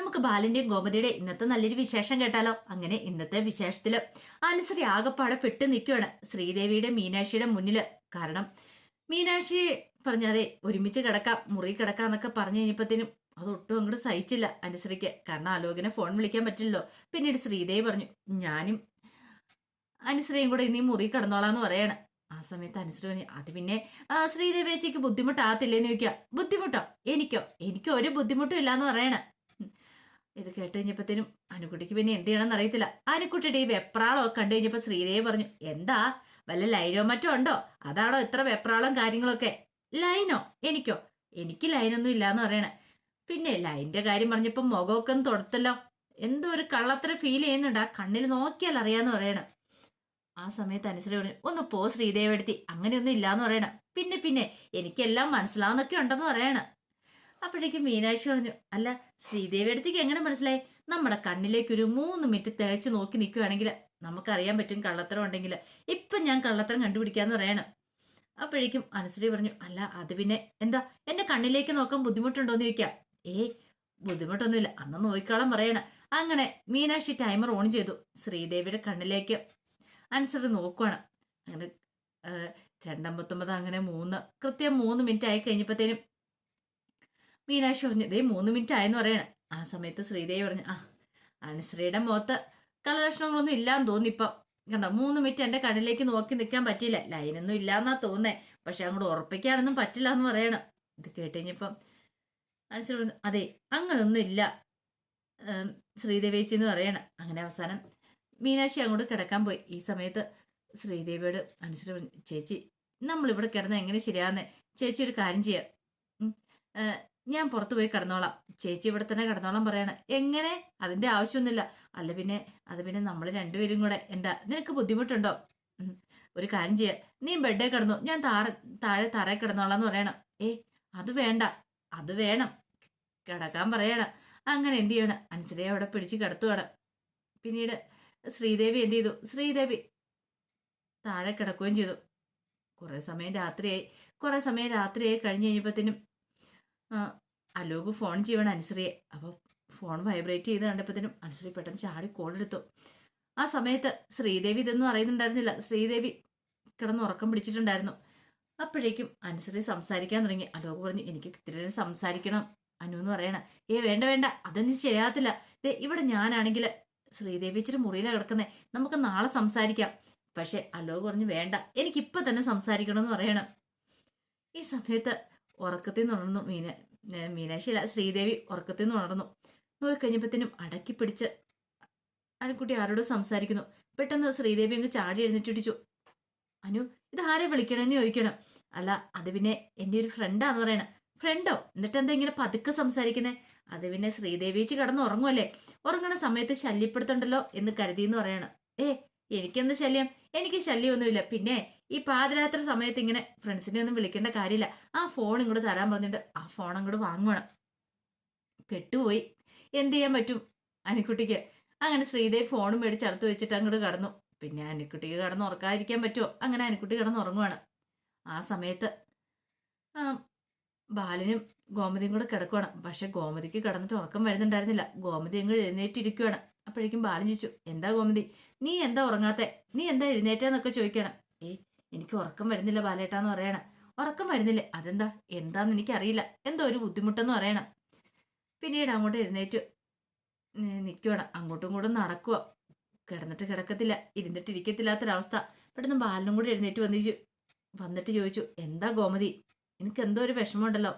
നമുക്ക് ബാലന്റെയും ഗോമതിയുടെ ഇന്നത്തെ നല്ലൊരു വിശേഷം കേട്ടാലോ? അങ്ങനെ ഇന്നത്തെ വിശേഷത്തിൽ അനുസരി ആകപ്പാടെ പെട്ടു നിൽക്കുകയാണ് ശ്രീദേവിയുടെ മീനാക്ഷിയുടെ മുന്നിൽ. കാരണം മീനാക്ഷി പറഞ്ഞാതെ ഒരുമിച്ച് കിടക്കാം മുറി കിടക്കാം എന്നൊക്കെ പറഞ്ഞു കഴിഞ്ഞപ്പത്തേനും അതൊട്ടും അങ്ങോട്ട് സഹിച്ചില്ല അനുസരിക്ക് കാരണം ആലോകനെ ഫോൺ വിളിക്കാൻ പറ്റില്ലല്ലോ. പിന്നീട് ശ്രീദേവി പറഞ്ഞു ഞാനും അനുസരിയും കൂടെ ഇനി മുറി കിടന്നോളാം എന്ന് പറയാണ്. ആ സമയത്ത് അനുസരി പറഞ്ഞു അത് പിന്നെ ശ്രീദേവി ചേച്ചിക്ക് ബുദ്ധിമുട്ടാകത്തില്ലേന്ന് ചോദിക്കുക. ബുദ്ധിമുട്ടോ? എനിക്കോ? എനിക്ക് ഒരു ബുദ്ധിമുട്ടും ഇല്ലാന്ന് പറയണ. ഇത് കേട്ട് കഴിഞ്ഞപ്പത്തേനും അനുക്കുട്ടിക്ക് പിന്നെ എന്ത് ചെയ്യണമെന്ന് അറിയത്തില്ല. അനുക്കുട്ടിയുടെ ഈ വെപ്രാളമൊക്കെ കണ്ടു കഴിഞ്ഞപ്പോ പറഞ്ഞു എന്താ? വല്ല ലൈനോ മറ്റോ ഉണ്ടോ? അതാണോ ഇത്ര വെപ്രാളം കാര്യങ്ങളൊക്കെ? ലൈനോ? എനിക്കോ? എനിക്ക് ലൈനൊന്നും ഇല്ലാന്ന് പറയണേ. പിന്നെ ലൈനിന്റെ കാര്യം പറഞ്ഞപ്പോ മുഖമൊക്കെ ഒന്ന് തൊടുത്തല്ലോ. എന്തോ ഒരു കള്ളത്തര ഫീൽ ചെയ്യുന്നുണ്ട്. ആ കണ്ണിൽ നോക്കിയാൽ അറിയാന്ന് പറയണം. ആ സമയത്ത് അനുസരി പറഞ്ഞു ഒന്ന് പോ ശ്രീദേവെടുത്തി അങ്ങനെയൊന്നും ഇല്ലാന്ന് പറയണം. പിന്നെ പിന്നെ എനിക്കെല്ലാം മനസ്സിലാവുന്നൊക്കെ ഉണ്ടെന്ന് പറയണ. അപ്പോഴേക്കും മീനാക്ഷി പറഞ്ഞു അല്ല ശ്രീദേവി അടുത്തേക്ക് എങ്ങനെ മനസ്സിലായി? നമ്മുടെ കണ്ണിലേക്ക് ഒരു മൂന്ന് മിനിറ്റ് തേച്ച് നോക്കി നിൽക്കുകയാണെങ്കിൽ നമുക്കറിയാൻ പറ്റും കള്ളത്തരം ഉണ്ടെങ്കിൽ. ഇപ്പൊ ഞാൻ കള്ളത്തരം കണ്ടുപിടിക്കാന്ന് പറയണം. അപ്പോഴേക്കും അനുശ്രീ പറഞ്ഞു അല്ല അത് പിന്നെ എന്താ? എന്റെ കണ്ണിലേക്ക് നോക്കാൻ ബുദ്ധിമുട്ടുണ്ടോന്ന് ചോദിക്കാം. ഏയ് ബുദ്ധിമുട്ടൊന്നുമില്ല. അന്ന് നോക്കിക്കോളാം പറയണം. അങ്ങനെ മീനാക്ഷി ടൈമർ ഓൺ ചെയ്തു. ശ്രീദേവിയുടെ കണ്ണിലേക്ക് അനുസരിച്ച് നോക്കുവാണ്. അങ്ങനെ രണ്ടമ്പത്തൊമ്പത് അങ്ങനെ മൂന്ന് കൃത്യം മൂന്ന് മിനിറ്റ് ആയി കഴിഞ്ഞപ്പോഴത്തേനും മീനാക്ഷി പറഞ്ഞു ദേ മൂന്ന് മിനിറ്റ് ആയെന്ന് പറയണ. ആ സമയത്ത് ശ്രീദേവി പറഞ്ഞു ആ അനുശ്രീയുടെ മുഖത്ത് കലലക്ഷണങ്ങളൊന്നും ഇല്ലാന്ന് തോന്നി ഇപ്പം. കണ്ടോ മൂന്ന് മിനിറ്റ് എന്റെ കണ്ണിലേക്ക് നോക്കി നിൽക്കാൻ പറ്റില്ല ലൈനൊന്നും ഇല്ലാന്നാ തോന്നേ. പക്ഷെ അങ്ങോട്ട് ഉറപ്പിക്കാനൊന്നും പറ്റില്ല എന്ന് പറയണം. ഇത് കേട്ടുകഴിഞ്ഞപ്പം അനുശ്രീ പറഞ്ഞു അതെ അങ്ങനൊന്നും ഇല്ല. ശ്രീദേവേച്ചി എന്ന് പറയണം. അങ്ങനെ അവസാനം മീനാക്ഷി അങ്ങോട്ട് കിടക്കാൻ പോയി. ഈ സമയത്ത് ശ്രീദേവിയോട് അനുസരിച്ച് പറഞ്ഞു ചേച്ചി നമ്മളിവിടെ കിടന്ന് എങ്ങനെ ശരിയാകുന്നേ ചേച്ചി ഒരു കാര്യം ചെയ്യാം. ഞാൻ പുറത്തു പോയി കിടന്നോളാം. ചേച്ചി ഇവിടെ തന്നെ കിടന്നോളാം പറയണ. എങ്ങനെ? അതിന്റെ ആവശ്യമൊന്നുമില്ല. അല്ല പിന്നെ അത് പിന്നെ നമ്മൾ രണ്ടുപേരും കൂടെ എന്താ നിനക്ക് ബുദ്ധിമുട്ടുണ്ടോ? ഒരു കാര്യം ചെയ്യാം. നീ ബെഡേ കിടന്നു. ഞാൻ താഴെ താഴെ തറയെ കിടന്നോളാന്ന് പറയണം. ഏ അത് വേണ്ട. അത് വേണം. കിടക്കാൻ പറയണം. അങ്ങനെ എന്ത് ചെയ്യണം? അനുസരിയെ അവിടെ പിടിച്ച് കിടത്തുവാണ്. പിന്നീട് ശ്രീദേവി എന്ത് ചെയ്തു? ശ്രീദേവി താഴെ കിടക്കുകയും ചെയ്തു. കുറേ സമയം രാത്രിയായി. കുറേ സമയം രാത്രിയായി കഴിഞ്ഞ് കഴിഞ്ഞപ്പോഴത്തേനും അലോക് ഫോൺ ചെയ്യണം അനുസരിയെ അപ്പോൾ ഫോൺ വൈബ്രേറ്റ് ചെയ്ത് കണ്ടപ്പോഴത്തേനും അനുസരി പെട്ടെന്ന് ചാടി കോളെടുത്തു ആ സമയത്ത് ശ്രീദേവി ഇതൊന്നും അറിയുന്നുണ്ടായിരുന്നില്ല. ശ്രീദേവി കിടന്ന് ഉറക്കം പിടിച്ചിട്ടുണ്ടായിരുന്നു. അപ്പോഴേക്കും അനുസരി സംസാരിക്കാൻ തുടങ്ങി. അലോക് പറഞ്ഞു എനിക്ക് ഇത്തിരി സംസാരിക്കണം. അനു എന്ന് പറയണം ഏ വേണ്ട വേണ്ട. അതൊന്നും ശരിയാകത്തില്ല. ദേ ഇവിടെ ഞാനാണെങ്കിൽ ശ്രീദേവി ഇച്ചിരി മുറിയിലാണ് കിടക്കുന്നത് നമുക്ക് നാളെ സംസാരിക്കാം. പക്ഷെ അലോക് പറഞ്ഞു വേണ്ട. എനിക്കിപ്പോൾ തന്നെ സംസാരിക്കണം എന്ന് പറയണം. ഈ സമയത്ത് ഉറക്കത്തിൽ നിന്ന് ഉണർന്നു. മീന ഏ, മീനാക്ഷി അല്ല ശ്രീദേവി ഉറക്കത്തിൽ നിന്ന് ഉണർന്നു. നോക്കിക്കഴിഞ്ഞപ്പോഴത്തേനും അടക്കി പിടിച്ച് അനുക്കുട്ടി ആരോടും സംസാരിക്കുന്നു. പെട്ടെന്ന് ശ്രീദേവി അങ്ങ് ചാടി എഴുന്നേറ്റിടിച്ചു. അനു ഇത് ആരെ വിളിക്കണമെന്ന് ചോദിക്കണം. അല്ല അത് പിന്നെ എന്റെ ഒരു ഫ്രണ്ടാന്ന് പറയണ. ഫ്രണ്ടോ എന്നിട്ട് എന്താ ഇങ്ങനെ പതുക്കെ സംസാരിക്കുന്നത് അത് പിന്നെ ശ്രീദേവിച്ച് കിടന്ന് ഉറങ്ങുമല്ലേ ഉറങ്ങണ സമയത്ത് ശല്യപ്പെടുത്തണ്ടല്ലോ എന്ന് കരുതി എന്ന് പറയണം. ഏ എനിക്കെന്ത് ശല്യം? എനിക്ക് ശല്യമൊന്നുമില്ല. പിന്നെ ഈ പാതിരാത്രി സമയത്ത് ഇങ്ങനെ ഫ്രണ്ട്സിനെ ഒന്നും വിളിക്കേണ്ട കാര്യമില്ല. ആ ഫോൺ ഇങ്ങോട്ട് തരാൻ പറഞ്ഞിട്ട് ആ ഫോൺ അങ്ങോട്ട് വാങ്ങണം പെട്ടുപോയി എന്ത് ചെയ്യാൻ പറ്റും? അനിക്കുട്ടിക്ക്. അങ്ങനെ ശ്രീദേവ് ഫോൺ മേടിച്ച് അടുത്ത് വെച്ചിട്ട് അങ്ങോട്ട് കടന്നു. പിന്നെ അനിക്കുട്ടിക്ക് കടന്ന് ഉറക്കാതിരിക്കാൻ പറ്റുമോ അങ്ങനെ അനിക്കുട്ടി കിടന്ന് ഉറങ്ങുവാണ്. ആ സമയത്ത് ബാലനും ഗോമതിയും കൂടെ കിടക്കുവാണ്. പക്ഷെ ഗോമതിക്ക് കിടന്നിട്ട് ഉറക്കം വരുന്നുണ്ടായിരുന്നില്ല. ഗോമതി അങ്ങ് എഴുന്നേറ്റിരിക്കുവാണ്. അപ്പോഴേക്കും ബാലൻ ചോദിച്ചു എന്താ ഗോമതി? നീ എന്താ ഉറങ്ങാത്തെ? നീ എന്താ എഴുന്നേറ്റെന്നൊക്കെ ചോദിക്കണം ഏ എനിക്ക് ഉറക്കം വരുന്നില്ല ബാലേട്ടാന്ന് പറയണം. ഉറക്കം വരുന്നില്ല. അതെന്താ? എന്താന്ന് എനിക്കറിയില്ല. എന്തോ ഒരു ബുദ്ധിമുട്ടെന്ന് പറയണം. പിന്നീട് അങ്ങോട്ട് എഴുന്നേറ്റു. നിൽക്കുവാണ് അങ്ങോട്ടും ഇങ്ങോട്ടും നടക്കുക കിടന്നിട്ട് കിടക്കത്തില്ല. ഇരുന്നിട്ട് ഇരിക്കത്തില്ലാത്തൊരവസ്ഥ. പെട്ടെന്ന് ബാലനും കൂടെ എഴുന്നേറ്റ് വന്നിച്ചു. വന്നിട്ട് ചോദിച്ചു എന്താ ഗോമതി? എനിക്ക് എന്തോ ഒരു വിഷമമുണ്ടല്ലോ.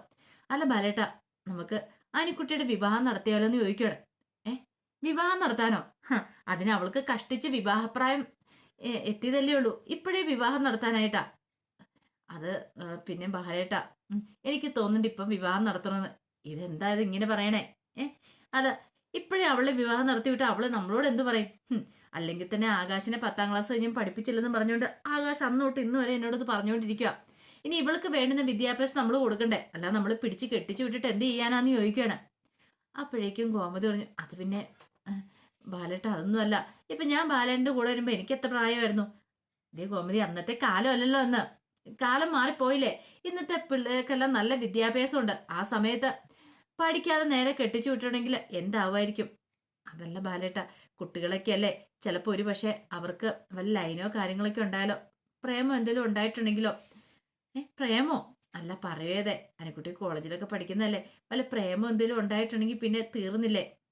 അല്ല ബാലേട്ട നമുക്ക് ആനിക്കുട്ടിയുടെ വിവാഹം നടത്തിയാലോ എന്ന് ചോദിക്കുകയാണ് ഏ വിവാഹം നടത്താനോ? അതിന് അവൾക്ക് കഷ്ടിച്ച് വിവാഹപ്രായം എത്തിയതല്ലേ ഉള്ളൂ. ഇപ്പോഴേ വിവാഹം നടത്താനായിട്ടാ. അത് പിന്നെ ബഹരേട്ടാ എനിക്ക് തോന്നുന്നുണ്ട് ഇപ്പം വിവാഹം നടത്തണമെന്ന്. ഇതെന്താ ഇത് ഇങ്ങനെ പറയണേ? ഏ അത് ഇപ്പോഴേ അവളെ വിവാഹം നടത്തിവിട്ട് അവൾ നമ്മളോട് എന്തു പറയും? അല്ലെങ്കിൽ തന്നെ ആകാശിനെ പത്താം ക്ലാസ് കഴിഞ്ഞ് പഠിപ്പിച്ചില്ലെന്ന് പറഞ്ഞുകൊണ്ട് ആകാശ് അന്ന് തൊട്ട് ഇന്ന് വരെ എന്നോട് ഇത് പറഞ്ഞുകൊണ്ടിരിക്കുക ഇനി ഇവൾക്ക് വേണ്ടുന്ന വിദ്യാഭ്യാസം നമ്മൾ കൊടുക്കണ്ടേ? അല്ല നമ്മൾ പിടിച്ച് കെട്ടിച്ചു വിട്ടിട്ട് എന്ത് ചെയ്യാനാന്ന് ചോദിക്കുകയാണ് അപ്പോഴേക്കും ഗോമതി പറഞ്ഞു അത് പിന്നെ ബാലേട്ട അതൊന്നുമല്ല ഇപ്പൊ ഞാൻ ബാലേട്ടന്റെ കൂടെ വരുമ്പോ എനിക്ക് എത്ര പ്രായമായിരുന്നു? ഇതേ ഗോമതി അന്നത്തെ കാലമല്ലല്ലോ അന്ന്. കാലം മാറിപ്പോയില്ലേ? ഇന്നത്തെ പിള്ളേർക്കെല്ലാം നല്ല വിദ്യാഭ്യാസമുണ്ട്. ആ സമയത്ത് പഠിക്കാതെ നേരെ കെട്ടിച്ചു വിട്ടിട്ടുണ്ടെങ്കിൽ എന്താവുമായിരിക്കും? അതല്ല ബാലേട്ട കുട്ടികളൊക്കെ അല്ലേ ചിലപ്പോൾ ഒരു പക്ഷേ അവർക്ക് വല്ല ലൈനോ കാര്യങ്ങളൊക്കെ ഉണ്ടായാലോ? പ്രേമോ എന്തെങ്കിലും ഉണ്ടായിട്ടുണ്ടെങ്കിലോ? ഏ പ്രേമോ? അല്ല പറയേതെ അനക്കുട്ടി കോളേജിലൊക്കെ പഠിക്കുന്നതല്ലേ. വല്ല പ്രേമോ എന്തെങ്കിലും ഉണ്ടായിട്ടുണ്ടെങ്കിൽ പിന്നെ തീർന്നില്ലേ?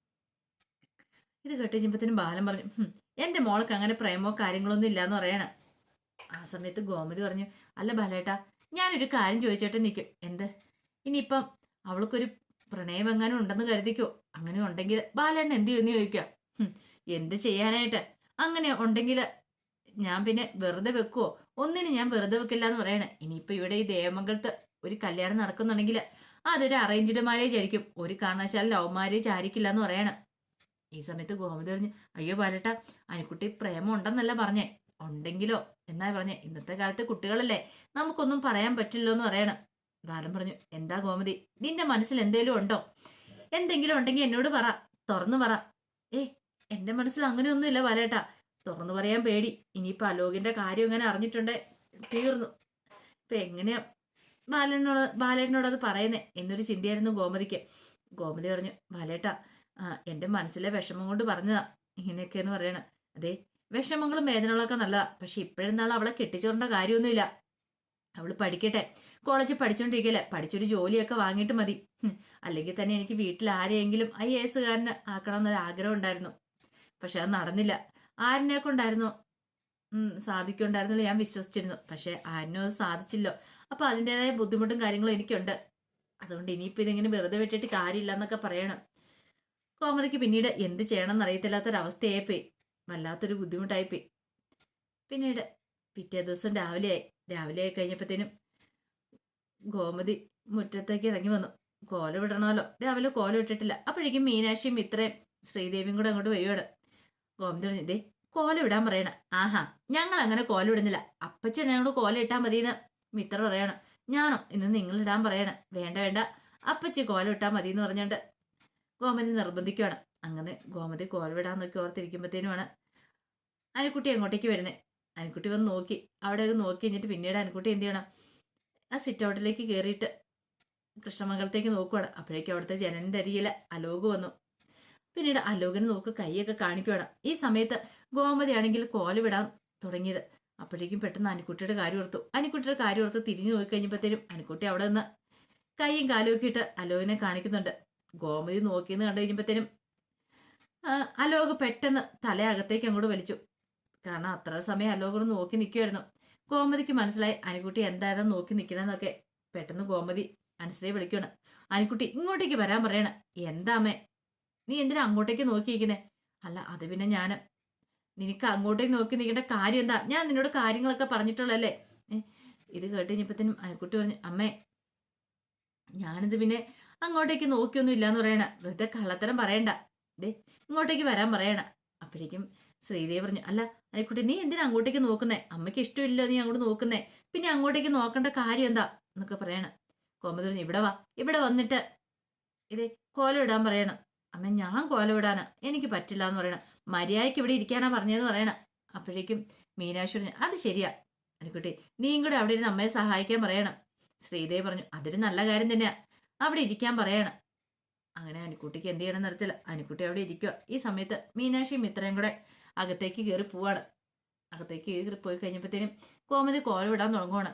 ഇത് കേട്ട് കഴിഞ്ഞപ്പത്തിന് ബാലൻ പറഞ്ഞു എന്റെ മോൾക്ക് അങ്ങനെ പ്രേമോ കാര്യങ്ങളൊന്നും ഇല്ലാന്ന് പറയണ. ആ സമയത്ത് ഗോമതി പറഞ്ഞു അല്ല ബാലേട്ടാ ഞാനൊരു കാര്യം ചോദിച്ചേട്ട് നിൽക്കും എന്ത്? ഇനിയിപ്പം അവൾക്കൊരു പ്രണയം എങ്ങാനും ഉണ്ടെന്ന് കരുതിക്കോ. അങ്ങനെ ഉണ്ടെങ്കിൽ ബാലേട്ടൻ എന്ത് ചെയ്യുമെന്ന് ചോദിക്കുക എന്ത് ചെയ്യാനായിട്ട്? അങ്ങനെ ഉണ്ടെങ്കിൽ ഞാൻ പിന്നെ വെറുതെ വെക്കുവോ? ഒന്നിനും ഞാൻ വെറുതെ വെക്കില്ല എന്ന് പറയണേ. ഇനിയിപ്പോ ഇവിടെ ഈ ദേവമംഗലത്ത് ഒരു കല്യാണം നടക്കുന്നുണ്ടെങ്കിൽ അതൊരു അറേഞ്ച്ഡ് മാരേജ് ആയിരിക്കും. ഒരു കാരണവശാലും ലവ് മാരേജ് ആയിരിക്കില്ല എന്ന് പറയണ. ഈ സമയത്ത് ഗോമതി പറഞ്ഞു അയ്യോ പാലട്ട അനിക്കുട്ടി പ്രേമം ഉണ്ടെന്നല്ല പറഞ്ഞേ. ഉണ്ടെങ്കിലോ? എന്നാ പറഞ്ഞേ. ഇന്നത്തെ കാലത്തെ കുട്ടികളല്ലേ. നമുക്കൊന്നും പറയാൻ പറ്റില്ലോ എന്ന് പറയണം. ബാലൻ പറഞ്ഞു എന്താ ഗോമതി നിന്റെ മനസ്സിൽ എന്തേലും ഉണ്ടോ? എന്തെങ്കിലും ഉണ്ടെങ്കിൽ എന്നോട് പറ തുറന്നു പറ. ഏ എന്റെ മനസ്സിൽ അങ്ങനെയൊന്നുമില്ല ബാലേട്ട. തുറന്നു പറയാൻ പേടി. ഇനിയിപ്പോ അലോകിന്റെ കാര്യം ഇങ്ങനെ അറിഞ്ഞിട്ടുണ്ടേ തീർന്നു. ഇപ്പൊ എങ്ങനെയാ ബാലനോട് ബാലേട്ടനോട് അത് പറയുന്നേ? എന്നൊരു ചിന്തയായിരുന്നു ഗോമതിക്ക്. ഗോമതി പറഞ്ഞു ബാലേട്ടാ ആ എന്റെ മനസ്സിലെ വിഷമം കൊണ്ട് പറഞ്ഞതാ. ഇങ്ങനെയൊക്കെയെന്ന് പറയണ. അതെ വിഷമങ്ങളും വേദനകളൊക്കെ നല്ലതാ. പക്ഷെ ഇപ്പോഴെന്നാൾ അവളെ കെട്ടിച്ചോറേണ്ട കാര്യമൊന്നുമില്ല. അവൾ പഠിക്കട്ടെ. കോളേജിൽ പഠിച്ചോണ്ടിരിക്കല്ലേ. പഠിച്ചൊരു ജോലിയൊക്കെ വാങ്ങിയിട്ട് മതി. അല്ലെങ്കിൽ തന്നെ എനിക്ക് വീട്ടിൽ ആരെയെങ്കിലും ഐ എ എസുകാരന് ആക്കണം എന്നൊരു ആഗ്രഹം ഉണ്ടായിരുന്നു. പക്ഷെ അത് നടന്നില്ല. ആരിനെ കൊണ്ടായിരുന്നു? സാധിക്കുണ്ടായിരുന്നല്ലോ ഞാൻ വിശ്വസിച്ചിരുന്നു. പക്ഷെ ആരിനും അത് സാധിച്ചില്ലോ. അപ്പൊ അതിന്റെതായ ബുദ്ധിമുട്ടും കാര്യങ്ങളും എനിക്കുണ്ട്. അതുകൊണ്ട് ഇനിയിപ്പോ ഇതിങ്ങനെ വെറുതെ വിട്ടിട്ട് കാര്യമില്ല എന്നൊക്കെ പറയണം. കോമതിക്ക് പിന്നീട് എന്ത് ചെയ്യണം എന്നറിയത്തില്ലാത്തൊരവസ്ഥയായിപ്പോയി വല്ലാത്തൊരു ബുദ്ധിമുട്ടായിപ്പോയി. പിന്നീട് പിറ്റേ ദിവസം രാവിലെയായി. രാവിലെ ആയി കഴിഞ്ഞപ്പോഴത്തേനും ഗോമതി മുറ്റത്തേക്ക് ഇറങ്ങി വന്നു. കോല വിടണമല്ലോ. രാവിലെ കോല ഇട്ടിട്ടില്ല അപ്പോഴേക്കും മീനാക്ഷിയും ഇത്രയും ശ്രീദേവിയും കൂടെ അങ്ങോട്ട് വരുവാണ് ഗോമതി പറഞ്ഞു ഇതേ കോല വിടാൻ പറയണ. ആഹാ ഞങ്ങൾ അങ്ങനെ കോല ഇടുന്നില്ല അപ്പച്ചൻ ഞങ്ങളോട് കോല ഇട്ടാൽ മതിയെന്ന് മിത്ര പറയണം. ഞാനോ ഇന്ന് നിങ്ങൾ ഇടാൻ പറയണം. വേണ്ട വേണ്ട. അപ്പച്ചി കോല ഇട്ടാൽ മതി എന്ന് പറഞ്ഞുകൊണ്ട് ഗോമതി നിർബന്ധിക്കുവാണ്. അങ്ങനെ ഗോമതി കോൽവിടാന്നൊക്കെ നോക്കി ഓർത്തിരിക്കുമ്പോഴത്തേനുമാണ് അനിക്കുട്ടി അങ്ങോട്ടേക്ക് വരുന്നത് അനിക്കുട്ടി വന്ന് നോക്കി. അവിടെ നോക്കി കഴിഞ്ഞിട്ട് പിന്നീട് അനിക്കുട്ടി എന്ത് ചെയ്യണം? ആ സിറ്റ് ഔട്ടിലേക്ക് കയറിയിട്ട് കൃഷ്ണമംഗലത്തേക്ക് നോക്കുവാണ്. അപ്പോഴേക്കും അവിടുത്തെ ജനന്റെ അരികിൽ അലോക് വന്നു. പിന്നീട് അലോകിന് നോക്ക് കൈയൊക്കെ കാണിക്കുവാണ്. ഈ സമയത്ത് ഗോമതി ആണെങ്കിൽ കോല വിടാൻ തുടങ്ങിയത്. അപ്പോഴേക്കും പെട്ടെന്ന് അനിക്കുട്ടിയുടെ കാര്യം ഓർത്തു. അനിക്കുട്ടിയുടെ കാര്യം ഓർത്ത് തിരിഞ്ഞു നോക്കി കഴിഞ്ഞപ്പോഴത്തേനും അനിക്കുട്ടി അവിടെ നിന്ന് കൈയും കാലും ഒക്കെ ഇട്ട് അലോകിനെ കാണിക്കുന്നുണ്ട്. ഗോമതി നോക്കിയെന്ന് കണ്ടു കഴിഞ്ഞപ്പോഴത്തേനും അലോക് പെട്ടെന്ന് തലയകത്തേക്ക് അങ്ങോട്ട് വലിച്ചു. കാരണം അത്ര സമയം അലോകോട് നോക്കി നിൽക്കുമായിരുന്നു ഗോമതിക്ക് മനസ്സിലായി അനുകുട്ടി എന്തായാലും നോക്കി നിൽക്കണമെന്നൊക്കെ പെട്ടെന്ന് ഗോമതി അനുസരിച്ച് വിളിക്കുകയാണ് അനുക്കുട്ടി ഇങ്ങോട്ടേക്ക് വരാൻ പറയണ. എന്താമേ നീ എന്തിനാ അങ്ങോട്ടേക്ക് നോക്കിയിരിക്കുന്നേ? അല്ല അത് പിന്നെ ഞാൻ നിനക്ക് അങ്ങോട്ടേക്ക് നോക്കി നിൽക്കേണ്ട കാര്യം എന്താ? ഞാൻ നിന്നോട് കാര്യങ്ങളൊക്കെ പറഞ്ഞിട്ടുള്ളല്ലേ ഇത് കേട്ട് കഴിഞ്ഞപ്പോഴത്തേനും അനുക്കുട്ടി പറഞ്ഞു അമ്മേ ഞാനിത് പിന്നെ അങ്ങോട്ടേക്ക് നോക്കിയൊന്നും ഇല്ലാന്ന് പറയണ. വെറുതെ കള്ളത്തരം പറയണ്ട. ദേ ഇങ്ങോട്ടേക്ക് വരാൻ പറയണ. അപ്പോഴേക്കും ശ്രീദേവി പറഞ്ഞു അല്ല അനിക്കുട്ടി നീ എന്തിനാ അങ്ങോട്ടേക്ക് നോക്കുന്നേ? അമ്മയ്ക്ക് ഇഷ്ടമില്ല നീ അങ്ങോട്ട് നോക്കുന്നേ. പിന്നെ അങ്ങോട്ടേക്ക് നോക്കേണ്ട കാര്യം എന്താ? എന്നൊക്കെ പറയണ. കോമതി പറഞ്ഞു ഇവിടെ വാ ഇവിടെ വന്നിട്ട് ഇതേ കോലം ഇടാൻ പറയണം. അമ്മ ഞാൻ കോലം ഇടാനാ? എനിക്ക് പറ്റില്ല എന്ന് പറയണം. മര്യാദയ്ക്ക് ഇവിടെ ഇരിക്കാനാ പറഞ്ഞതെന്ന് പറയണം. അപ്പോഴേക്കും മീനാക്ഷി പറഞ്ഞു അത് ശരിയാ. അനിക്കുട്ടി നീയും കൂടെ അവിടെ ഇരുന്ന് അമ്മയെ സഹായിക്കാൻ പറയണം. ശ്രീദേവി പറഞ്ഞു അതൊരു നല്ല കാര്യം തന്നെയാ. അവിടെ ഇരിക്കാൻ പറയണം. അങ്ങനെ അനുക്കുട്ടിക്ക് എന്ത് ചെയ്യണം നിർത്തില്ല അനുക്കുട്ടി അവിടെ ഇരിക്കുക ഈ സമയത്ത് മീനാക്ഷിയും ഇത്രയും കൂടെ അകത്തേക്ക് കയറി പോവാണ്. അകത്തേക്ക് കയറി പോയി കഴിഞ്ഞപ്പോഴത്തേനും കോമതി കോല വിടാൻ തുടങ്ങുവാണ്.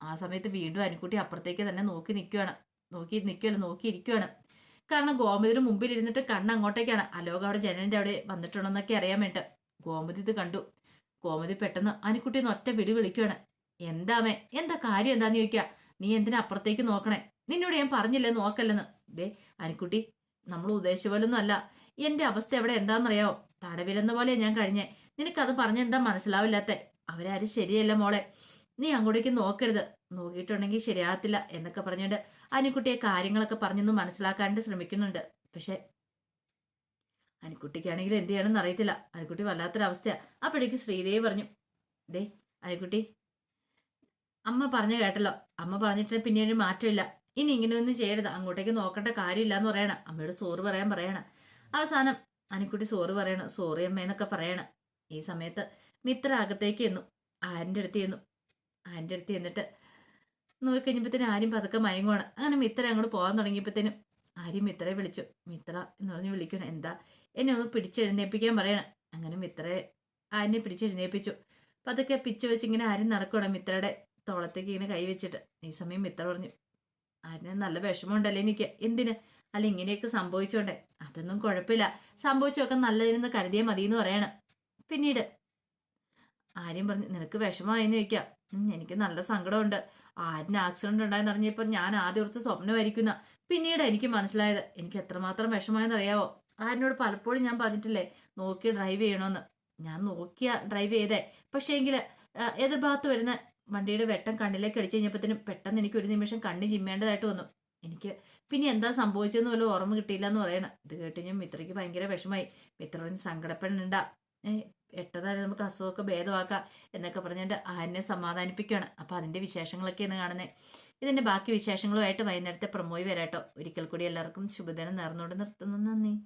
ആ സമയത്ത് വീണ്ടും അനുക്കുട്ടി അപ്പുറത്തേക്ക് തന്നെ നോക്കി നിൽക്കുകയാണ് നോക്കി നിൽക്കുകയല്ല നോക്കി ഇരിക്കുകയാണ് കാരണം ഗോമതിയുടെ മുമ്പിൽ ഇരുന്നിട്ട് കണ്ണ് അങ്ങോട്ടേക്കാണ്. അലോക അവിടെ ജനലിന്റെ അവിടെ വന്നിട്ടുണ്ടെന്നൊക്കെ അറിയാൻ വേണ്ട ഗോമതി ഇത് കണ്ടു. ഗോമതി പെട്ടെന്ന് അനുക്കുട്ടിന്ന് ഒറ്റ വിളി വിളിക്കുകയാണ് എന്താമേ എന്താ കാര്യം എന്താന്ന് ചോദിക്കുക നീ എന്തിനാ അപ്പുറത്തേക്ക് നോക്കണേ? നിന്നോട് ഞാൻ പറഞ്ഞില്ലേ നോക്കല്ലെന്ന് ദേ അനിക്കുട്ടി നമ്മൾ ഉദ്ദേശിച്ച പോലൊന്നും അല്ല എന്റെ അവസ്ഥ എവിടെ എന്താണെന്നറിയാവോ? തടവിലെന്ന പോലെ ഞാൻ കഴിഞ്ഞേ. നിനക്കത് പറഞ്ഞ എന്താ മനസ്സിലാവില്ലാത്ത? അവരാരും ശരിയല്ല മോളെ. നീ അങ്ങോട്ടേക്ക് നോക്കരുത്. നോക്കിയിട്ടുണ്ടെങ്കിൽ ശരിയാകത്തില്ല എന്നൊക്കെ പറഞ്ഞുകൊണ്ട് അനിക്കുട്ടിയെ കാര്യങ്ങളൊക്കെ പറഞ്ഞൊന്നും മനസ്സിലാക്കാനായിട്ട് ശ്രമിക്കുന്നുണ്ട്. പക്ഷെ അനിക്കുട്ടിക്കാണെങ്കിൽ എന്ത് ചെയ്യണമെന്ന് അറിയത്തില്ല. അനിക്കുട്ടി വല്ലാത്തൊരവസ്ഥയാ. അപ്പോഴേക്ക് ശ്രീദേവി പറഞ്ഞു ദേ അനിക്കുട്ടി അമ്മ പറഞ്ഞു കേട്ടല്ലോ. അമ്മ പറഞ്ഞിട്ട് പിന്നെ ഒരു മാറ്റമില്ല. ഇനി ഇങ്ങനെ ഒന്നും ചെയ്യരുത്. അങ്ങോട്ടേക്ക് നോക്കേണ്ട കാര്യമില്ല എന്ന് പറയണം. അമ്മയോട് സോറ് പറയാൻ പറയണം. അവസാനം അനിക്കുട്ടി സോറ് പറയണം. സോറി അമ്മയെന്നൊക്കെ പറയണം. ഈ സമയത്ത് മിത്ര അകത്തേക്ക് എന്നു ആരിന്റെ അടുത്ത് ചെന്നു. ആരിന്റെ അടുത്ത് ചെന്നിട്ട് നോക്കിക്കഴിഞ്ഞപ്പോഴത്തേനും ആരും പതുക്കെ മയങ്ങുവാണ്. അങ്ങനെ മിത്ര അങ്ങോട്ട് പോകാൻ തുടങ്ങിയപ്പോഴത്തേനും ആര്യം മിത്രയെ വിളിച്ചു. മിത്ര എന്ന് പറഞ്ഞ് വിളിക്കണം എന്താ? എന്നെ ഒന്ന് പിടിച്ചെഴുന്നേൽപ്പിക്കാൻ പറയണം. അങ്ങനെ മിത്രയെ ആരിനെ പിടിച്ചെഴുന്നേൽപ്പിച്ചു. അപ്പം അതൊക്കെ പിച്ച വെച്ച് ഇങ്ങനെ ആരും നടക്കണം മിത്രയുടെ തോളത്തേക്ക് ഇങ്ങനെ കൈവച്ചിട്ട് ഈ സമയം മിത്ര പറഞ്ഞു. ആരിന് നല്ല വിഷമമുണ്ടല്ലേ എനിക്ക്? എന്തിന്? അല്ല ഇങ്ങനെയൊക്കെ സംഭവിച്ചോണ്ടേ. അതൊന്നും കുഴപ്പമില്ല. സംഭവിച്ചൊക്കെ നല്ലതിനെന്ന് കരുതിയാൽ മതി എന്ന് പറയണം. പിന്നീട് ആര്യം പറഞ്ഞു നിനക്ക് വിഷമമായെന്ന് ചോദിക്കാം. എനിക്ക് നല്ല സങ്കടമുണ്ട്. ആരിന് ആക്സിഡന്റ് ഉണ്ടായെന്ന് അറിഞ്ഞപ്പോൾ ഞാൻ ആദ്യം ഓർത്ത് സ്വപ്നമായിരിക്കുന്ന. പിന്നീട് എനിക്ക് മനസ്സിലായത് എനിക്ക് എത്രമാത്രം വിഷമമായെന്ന് അറിയാവോ? ആരിനോട് പലപ്പോഴും ഞാൻ പറഞ്ഞിട്ടില്ലേ നോക്കി ഡ്രൈവ് ചെയ്യണമെന്ന് ഞാൻ നോക്കിയ ഡ്രൈവ് ചെയ്തേ. പക്ഷേ എങ്കിൽ എതിർഭാഗത്ത് വരുന്ന വണ്ടിയുടെ വെട്ടം കണ്ണിലേക്ക് അടിച്ചു കഴിഞ്ഞപ്പോഴത്തേനും പെട്ടെന്ന് എനിക്ക് ഒരു നിമിഷം കണ്ണ് ചിമ്മേണ്ടതായിട്ട് വന്നു. എനിക്ക് പിന്നെ എന്താ സംഭവിച്ചതെന്ന് പോലും ഓർമ്മ കിട്ടിയില്ല എന്ന് പറയണം. ഇത് കേട്ട് ഞാൻ മിത്രയ്ക്ക് ഭയങ്കര വിഷമായി മിത്ര പറഞ്ഞ് സങ്കടപ്പെടണ്ട. ഏ പെട്ടെന്നാലും നമുക്ക് അസുഖമൊക്കെ ഭേദമാക്കാം എന്നൊക്കെ പറഞ്ഞിട്ട് ആനെ സമാധാനിപ്പിക്കുകയാണ്. അപ്പോൾ അതിന്റെ വിശേഷങ്ങളൊക്കെയാണ് കാണുന്നത് ഇതിന്റെ ബാക്കി വിശേഷങ്ങളുമായിട്ട് വൈകുന്നേരത്തെ പ്രമോയി വരാട്ടോ ഒരിക്കൽ കൂടി എല്ലാവർക്കും ശുഭദിനം നേർന്നുകൊണ്ട് നിർത്തുന്നു. നന്ദി.